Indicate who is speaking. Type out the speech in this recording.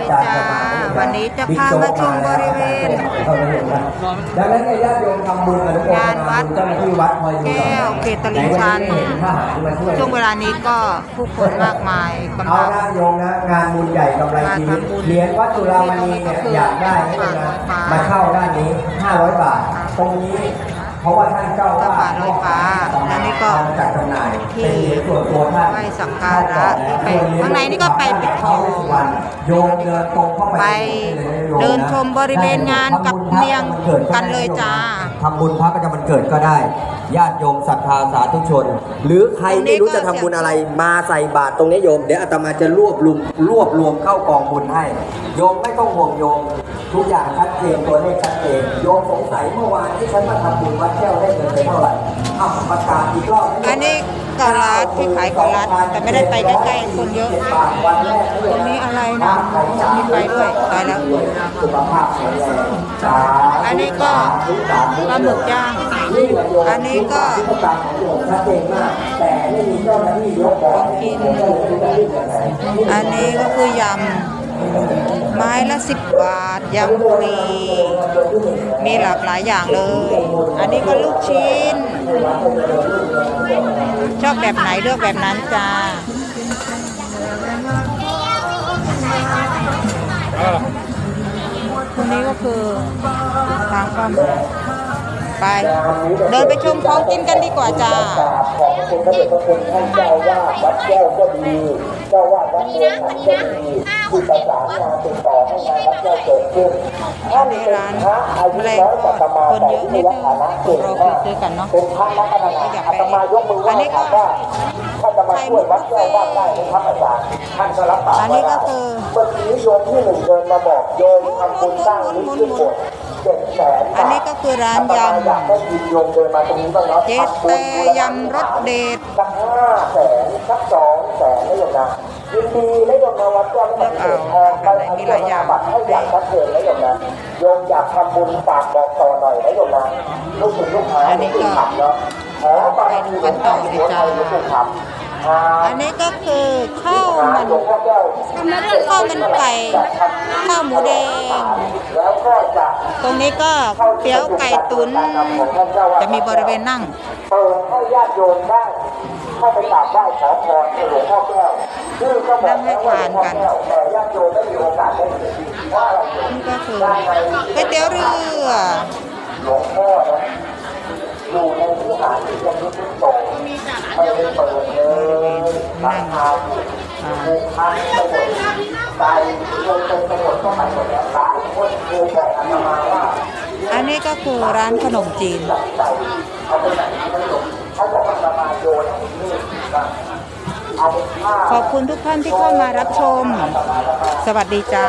Speaker 1: ดีจ้า วันนี้จะพามาชมบริเวณ
Speaker 2: ดังนั้นเนี่ยญาติโยมทำบุญกันทุกคน
Speaker 1: งานวัด
Speaker 2: เจ้าหน้าที่วัดคอยดู
Speaker 1: แก้วเกตลิงชัน
Speaker 2: ไหวัเห็ทหารที่มาช่วย
Speaker 1: ช่วงเวลานี้ก็ผู้คนมากมายกำ
Speaker 2: เอา
Speaker 1: ลัง
Speaker 2: ละโยมนะงานบุญใหญ่กำไรชีวิต
Speaker 1: มาทำบุญ
Speaker 2: เหรียญวัดจุฬามณีเนี่ยอยากได้ไม่เป็นไรมาเข้าด้านนี้ 500 บาท ตรงนี้ เพราะว่าท่านเจ้าว่า
Speaker 1: พระป่าลอยฟ้าและนี่ก็
Speaker 2: จัดจำหน่าย
Speaker 1: ที่
Speaker 2: เป็นเหรียญส่วนตัวท่าน
Speaker 1: ไหว้สักการะที่ไปข้างในนี่ก็ไปปิดทอง
Speaker 2: โยมเดินตรงเข้าไป
Speaker 1: ไปเดินชมบริเวณงานกับเมียงกันเลยจ้า
Speaker 2: ทำบุญพระประจำวันเกิดก็ได้ ญาติโยมศรัทธาสาธุชน หรือใครไม่รู้จะทำบุญอะไรมาใส่บาตรตรงนี้โยม เดี๋ยวอาตมาจะรวบรวมรวบรวมเข้ากองบุญให้ โยมไม่ต้องห่วงโยม ทุกอย่างชัดเจนตัวเลขชัดเจนโยมสงสัยเมื่อวานที่ฉันมาทำบุญวัดแก้วได้เงินไปเท่าไหร่อ้าวประกาศอีกรอบ
Speaker 1: อันนี้กอลัดที่ขายกอลัดแต่ไม่ได้ไปใกล้ๆคนเยอะ
Speaker 2: วันแรก
Speaker 1: ตรงนี้อะไรนะมีไฟด้วยตายแล้ว
Speaker 2: สุขภาพแข็งแรงสาธุ
Speaker 1: อันนี้ก็ปลาหมึกย่าง อันนี้ก็
Speaker 2: พฤติกรรมของโยมชัดเจนมากแต่ไม่มีเจ้าหน้าที่ยกบอร์ดให้
Speaker 1: กิน
Speaker 2: ผมก็เลยไม่รู้จะรีบยังไง
Speaker 1: อันนี้ก็คือยำ ไม้ละสิบบาทยำฟรีมีหลากหลายอย่างเลย อันนี้ก็ลูกชิ้น ชอบแบบไหนเลือกแบบนั้นจ้าคนนี้ก็คือทางเข้ามา ไป เดินไปชมของกินกันดีกว่าจ้า
Speaker 2: ขอบคุณพระเดชพระคุณท่านเจ้าวาดวัดแก้วก็ดีเจ้าวาดวัดโพธิ์หันก็ดีที่ประสานงานติดต่อให้งานวัดแก้วเกิดขึ้นท่านเป็นพระอายุน้อยกว่าอาตมาแต่ที่มีฐานะเก่งมากเป็นพระนักพัฒนาอาตมายกมือไหว้ถามว่าถ้าจะมาช่วยวัดแก้วบ้านได้ไหมครับอาจารย์ท่านก็รับปาก
Speaker 1: อันนี้
Speaker 2: ว่า
Speaker 1: ก็คือ
Speaker 2: เมื่อกี้โยมที่หนึ่งเดินมาบอกโยมทำบุญสร้างนิขึ้นบทเจ็ดแสนบาท
Speaker 1: อันนี้ก็คือร้านยำ
Speaker 2: อยากได้ยินโยมเดินมาตรงนี้บ้างเนาะ
Speaker 1: เจ๊แต่ยำรสเด็ด
Speaker 2: สักห้าแสนสักสองแสนนะโยมนะยินดีนะโยมนะวัดแก้วไม่ต้องเกิดทองไปอันนี้เราบัตรให้อย่างชัดเจนนะโยมนะโยมอยากทำบุญฝากบอกต่อหน่อยนะโยมนะลูกศิษย์ลูกหา
Speaker 1: อันนี้ก็
Speaker 2: ลูศิษย์ขับเนาะขอบารมีหลวงพ่อหัวใจหลวงปู่ขับอ่า
Speaker 1: อันนี้ก็คือข้าวมัน
Speaker 2: หลวงพ่อแก้ว
Speaker 1: ข้าวมันไก่ข้าวหมูแดง ตรงนี้ก็เตี๋ยวไก่ตุ๋นจะมีบริเวณนั่ง
Speaker 2: เปิดให้ญาติโยมได้เข้าไปกราบไหว้ขอพรให้หลวงพ่อแก้วชื่อก็บอกแล้วว่าหลวงพ่อแก้วแต่ญาติโยมไม่มีโอกาสได้เห็นว่าอะไร
Speaker 1: นี่ก็คือก๋วยเตี๋ยวเรือ
Speaker 2: หลวงพ่อนะอยู่ในวิหาที่ยังไม่ขึ้นโตไม่ได้เปิด นไปหมดใจเงินเป็นไปหมดก็ไปหมดแล้วหลายคนเคยบอกอาตมาว่า
Speaker 1: อันนี้ก็คือร้านขนมจีน
Speaker 2: ขอ
Speaker 1: บคุณทุกท่านที่เข้ามารับชม สวัสดีจ้า